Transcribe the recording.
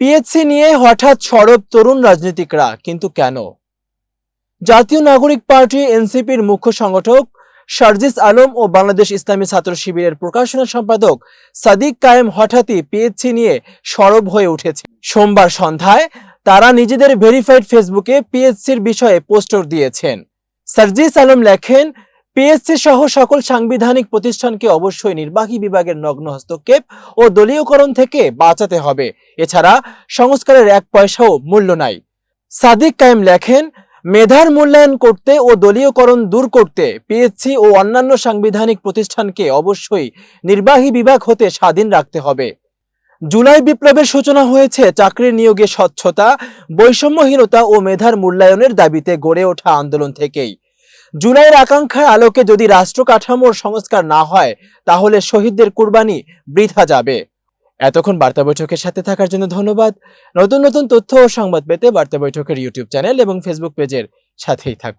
PHC নিয়ে হঠাৎ সরব তরুণ রাজনীতিকরা, কিন্তু কেন? জাতীয় নাগরিক পার্টি, এনসিপির মুখ্য সংগঠক শারজিস আলম ও বাংলাদেশ ইসলামী ছাত্র শিবিরের প্রকাশনা সম্পাদক সাদিক কায়েম হঠাৎই পিএইচসি নিয়ে সরব হয়ে উঠেছে। সোমবার সন্ধ্যায় তারা নিজেদের ভেরিফাইড ফেসবুকে পিএইচসির বিষয়ে পোস্টার দিয়েছেন। সার্জিস আলম লেখেন পিএসসি সহ সকল সাংবিধানিক প্রতিষ্ঠানকে অবশ্যই নির্বাহী বিভাগের নগ্ন হস্তক্ষেপ ও দলীয়করণ থেকে বাঁচাতে হবে। এছাড়া সংস্কারের এক পয়সাও মূল্য নাই। সাদিক কায়েম লেখেন, মেধার মূল্যায়ন করতে ও দলীয়করণ দূর করতে পিএসসি ও অন্যান্য সাংবিধানিক প্রতিষ্ঠানকে অবশ্যই নির্বাহী বিভাগ হতে স্বাধীন রাখতে হবে। জুলাই বিপ্লবের সূচনা হয়েছে চাকরির নিয়োগে স্বচ্ছতা, বৈষম্যহীনতা ও মেধার মূল্যায়নের দাবিতে গড়ে ওঠা আন্দোলন থেকেই। জুলাইয়ের আকাঙ্ক্ষার আলোকে যদি রাষ্ট্র কাঠামোর সংস্কার না হয়, তাহলে শহীদদের কুরবানি বৃথা যাবে। এতক্ষণ বার্তা বৈঠকের সাথে থাকার জন্য ধন্যবাদ। নতুন নতুন তথ্য ও সংবাদ পেতে বার্তা বৈঠকের ইউটিউব চ্যানেল এবং ফেসবুক পেজের সাথেই থাকুন।